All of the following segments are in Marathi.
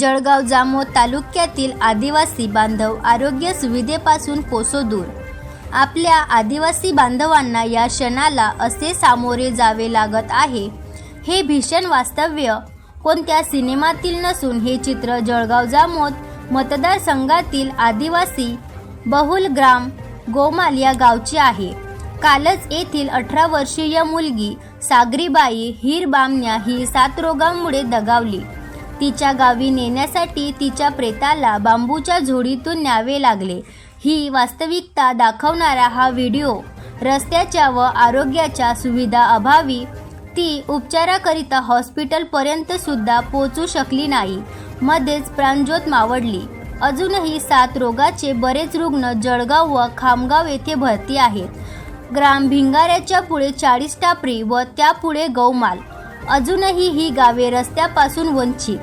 जळगाव जामोद तालुक्यातील आदिवासी बांधव आरोग्य सुविधेपासून कोसो दूर. आपल्या आदिवासी बांधवांना या क्षणाला असे सामोरे जावे लागत आहे. हे भीषण वास्तव्य कोणत्या सिनेमातील नसून हे चित्र जळगाव जामोद मतदारसंघातील आदिवासी बहुल ग्राम गोमाल या गावचे आहे. कालच येथील अठरा वर्षीय मुलगी सागरीबाई हिरबामण्या ही सात रोगांमुळे दगावली. तिच्या गावी नेण्यासाठी तिच्या प्रेताला बांबूच्या झोडीतून न्यावे लागले. ही वास्तविकता दाखवणारा हा व्हिडिओ रस्त्याच्या व आरोग्याच्या सुविधा अभावी ती उपचाराकरिता हॉस्पिटलपर्यंत सुद्धा पोचू शकली नाही. मध्येच प्राणज्योत मावडली. अजूनही सात रोगाचे बरेच रुग्ण जळगाव व खामगाव येथे भरती आहेत. ग्राम भिंगाऱ्याच्या पुढे चाळीस टापरी व त्यापुढे गौमाल. अजूनही ही गावे रस्त्यापासून वंचित.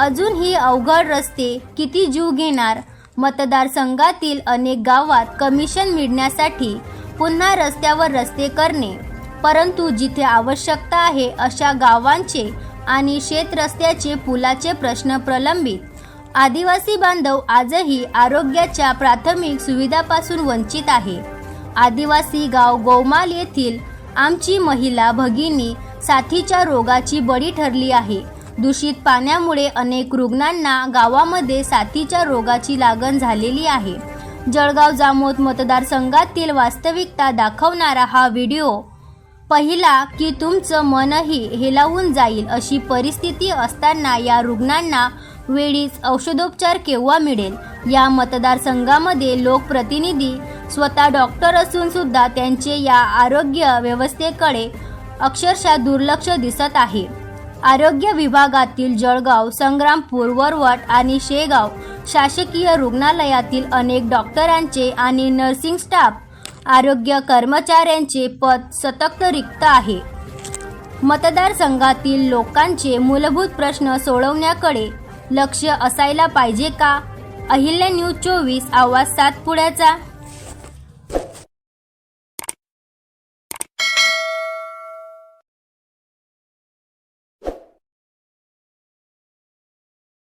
अजून ही अवघड रस्ते किती जीव घेणार? मतदारसंघातील अनेक गावात कमिशन मिळण्यासाठी पुन्हा रस्त्यावर रस्ते करणे. परंतु जिथे आवश्यकता आहे अशा गावांचे आणि शेतरस्त्याचे पुलाचे प्रश्न प्रलंबित. आदिवासी बांधव आजही आरोग्याच्या प्राथमिक सुविधापासून वंचित आहे. आदिवासी गाव गोमाल येथील आमची महिला भगिनी साथीच्या रोगाची बळी ठरली आहे. दूषित पाण्यामुळे अनेक रुग्णांना गावामध्ये साथीच्या रोगाची लागण झालेली आहे. जळगाव जामोद मतदारसंघातील वास्तविकता दाखवणारा हा व्हिडिओ पहिला की तुमचं मनही हेलावून जाईल अशी परिस्थिती असताना या रुग्णांना वेळीच औषधोपचार केव्हा मिळेल? या मतदारसंघामध्ये लोकप्रतिनिधी स्वतः डॉक्टर असून सुद्धा त्यांचे या आरोग्य व्यवस्थेकडे अक्षरशः दुर्लक्ष दिसत आहे. आरोग्य विभागातील जळगाव संग्रामपूर वरवट आणि शेगाव शासकीय रुग्णालयातील अनेक डॉक्टरांचे आणि नर्सिंग स्टाफ आरोग्य कर्मचाऱ्यांचे पद सतत रिक्त आहे. मतदारसंघातील लोकांचे मूलभूत प्रश्न सोडवण्याकडे लक्ष असायला पाहिजे का? अहिल्या न्यूज चोवीस आवाज सातपुड्याचा.